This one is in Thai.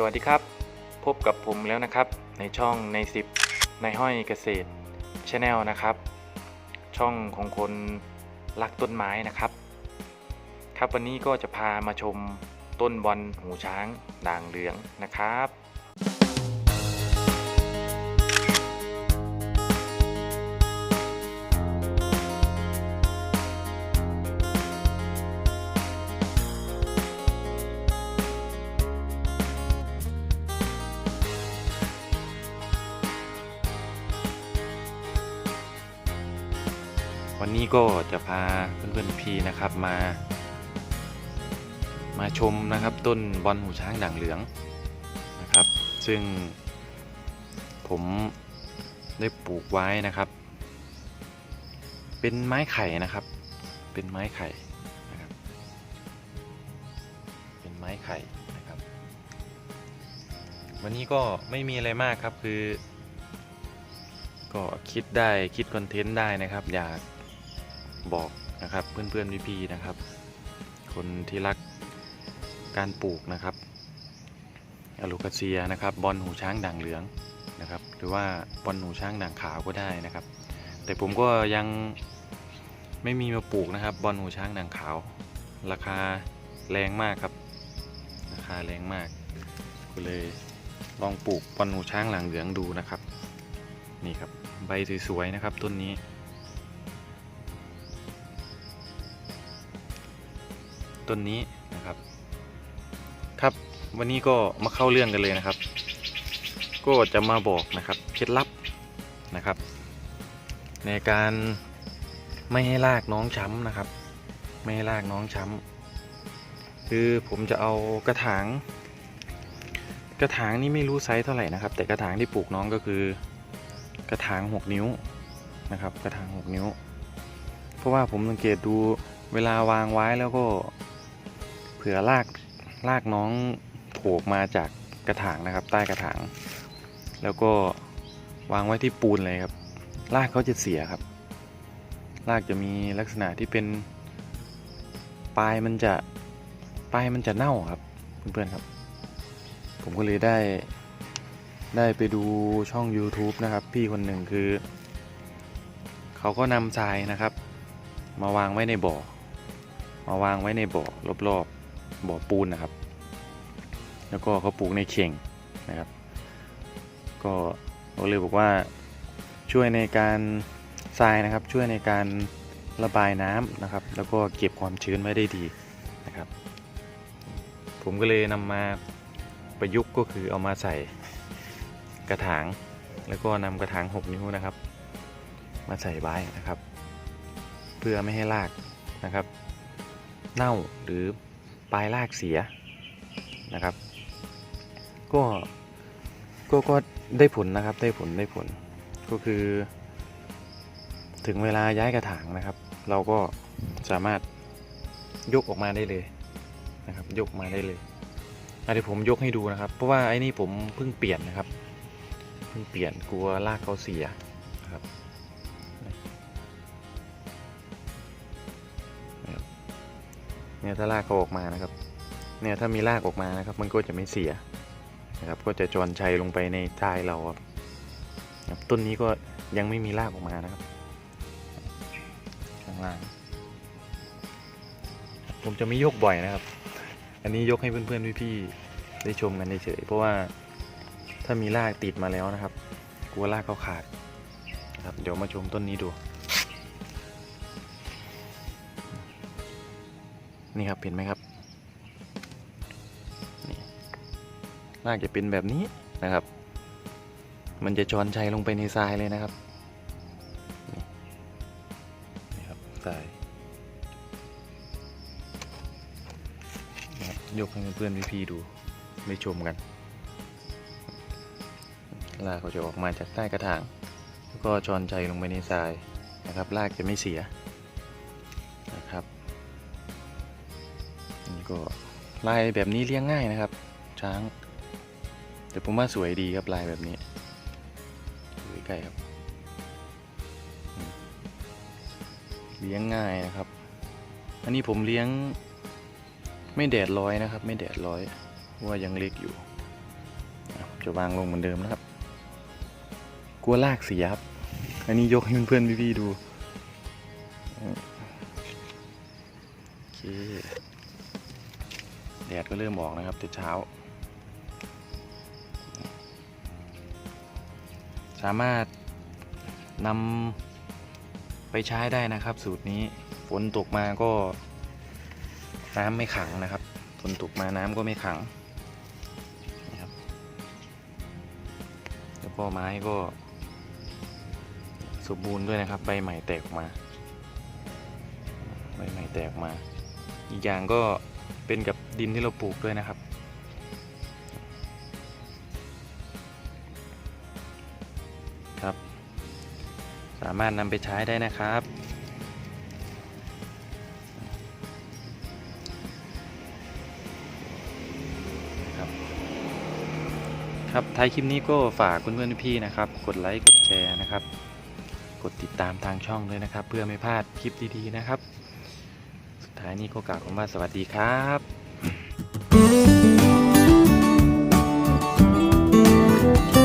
สวัสดีครับ พบกับผมแล้วนะครับ ในช่องใน 10 ในห้อยเกษตรชาแนลนะครับ ช่องของคนรักต้นไม้นะครับ ครับวันนี้ก็จะพามาชมต้นบอลหูช้างด่างเหลืองนะครับ วันนี้ก็จะพาเพื่อนๆพีนะครับมา มาชมนะครับต้นบอลหูช้างด่างเหลืองนะครับ ซึ่งผมได้ปลูกไว้นะครับ เป็นไม้ไข่นะครับ เป็นไม้ไข่นะครับ เป็นไม้ไข่นะครับ วันนี้ก็ไม่มีอะไรมากครับคือ ก็คิดได้คิดคอนเทนต์ได้นะครับ อยาก บอกนะครับ เพื่อนๆพี่ๆนะครับ คนที่รักการปลูกนะครับอะลูคาเซียนะครับบอลหูช้างด่างเหลืองนะครับ หรือว่าบอลหูช้างด่างขาวก็ได้นะครับ แต่ผมก็ยังไม่มีมาปลูกนะครับ บอลหูช้างด่างขาว ราคาแรงมากครับ ราคาแรงมากก็เลยลองปลูกบอลหูช้างหลังเหลืองดูนะครับ นี่ครับ ใบสวยๆนะครับต้นนี้ ต้นนี้นะครับ ครับวันนี้ก็มาเข้าเรื่องกันเลยนะครับ ก็จะมาบอกนะครับเคล็ดลับนะครับ ในการไม่ให้รากน้องช้ำนะครับ ไม่ให้รากน้องช้ำคือผมจะเอากระถาง กระถางนี่ไม่รู้ไซส์เท่าไหร่นะครับ แต่กระถางที่ปลูกน้องก็คือ กระถาง6นิ้วนะครับ กระถาง6นิ้ว เพราะว่าผมสังเกตดูเวลาวางไว้แล้วก็ เผื่อรากรากน้องโผล่มาจากกระถางนะครับ ใต้กระถาง แล้วก็วางไว้ที่ปูนเลยครับรากเขาจะเสียครับรากจะมีลักษณะที่เป็นปลายมันจะปลายมันจะเน่าครับเพื่อนๆครับ ผมก็เลยได้ได้ไปดูช่อง YouTube นะครับ พี่คนหนึ่งคือ เขาก็นำทรายนะครับ มาวางไว้ในบ่อ มาวางไว้ในบ่อรอบๆ บ่อปูนนะครับ แล้วก็เขาปลูกในเข่งนะครับ ก็เขาเลยบอกว่าช่วยในการทรายนะครับ ช่วยในการระบายน้ำนะครับ แล้วก็เก็บความชื้นไว้ได้ดีนะครับ ผมก็เลยนำมาประยุกต์ก็คือเอามาใส่กระถาง แล้วก็นำกระถาง 6 นิ้วนะครับ มาใส่ไว้นะครับ เพื่อไม่ให้รากนะครับ เน่าหรือ ปลายรากเสียนะครับ ก็ก็ก็ได้ผลนะครับได้ผลได้ผลก็คือ ถึงเวลาย้ายกระถางนะครับ เราก็สามารถยกออกมาได้เลยนะครับ ยกมาได้เลยอันนี้ผมยกให้ดูนะครับ เพราะว่าไอ้นี่ผมเพิ่งเปลี่ยนนะครับ เพิ่งเปลี่ยนกลัวรากเขาเสียนะครับ เนี่ยถ้ารากเขาออกมานะครับ เนี่ยถ้ามีรากออกมานะครับ มันก็จะไม่เสียนะครับก็จะจรชัยลงไปในทรายเราครับต้นนี้ก็ยังไม่มีรากออกมานะครับข้างล่างผมจะไม่ยกบ่อยนะครับ อันนี้ยกให้เพื่อนๆพี่ๆได้ชมกันเฉยๆเพราะว่าถ้ามีรากติดมาแล้วนะครับ กลัวรากเขาขาดนะครับเดี๋ยวมาชมต้นนี้ดู นี่ครับเห็นไหมครับนี่ราจะเป็นแบบนี้นะครับ มันจะจรชัยลงไปในทรายเลยนะครับนี่นครับทรายยกให้เพื่อนพี่ๆดูได้ชมกันรากเขาจะออกมาจากใต้กระถาง แล้วก็จรใจลงไปในทรายนะครับรากจะไม่เสีย ก็ลายแบบนี้เลี้ยงง่ายนะครับ ช้าง แต่ผมว่าสวยดีครับลายแบบนี้ดูใกล้ครับ เลี้ยงง่ายนะครับ อันนี้ผมเลี้ยงไม่แดดร้อยนะครับ ไม่แดดร้อยว่ายังเล็กอยู่ จะวางลงเหมือนเดิมนะครับ กลัวลากเสียครับ อันนี้ยกให้เพื่อนๆพี่ๆดูโอเค แดดก็เริ่มออกนะครับแต่เช้า สามารถนำไปใช้ได้นะครับ สูตรนี้ฝนตกมาก็น้ำไม่ขังนะครับฝนตกมาน้ำก็ไม่ขังนะครับแล้วก็ไม้ก็สมบูรณ์ด้วยนะครับ ใบใหม่แตกออกมาใบใหม่แตกออกมา อีกอย่างก็เป็นกับ ดินที่เราปลูกด้วยนะครับ ครับ สามารถนำไปใช้ได้นะครับ ครับท้ายคลิปนี้ก็ฝากเพื่อนๆพี่นะครับ กดไลค์กดแชร์นะครับ กดติดตามทางช่องด้วยนะครับ เพื่อไม่พลาดคลิปดีๆนะครับ สุดท้ายนี้ก็กล่าวคำว่าสวัสดีครับ Thank you.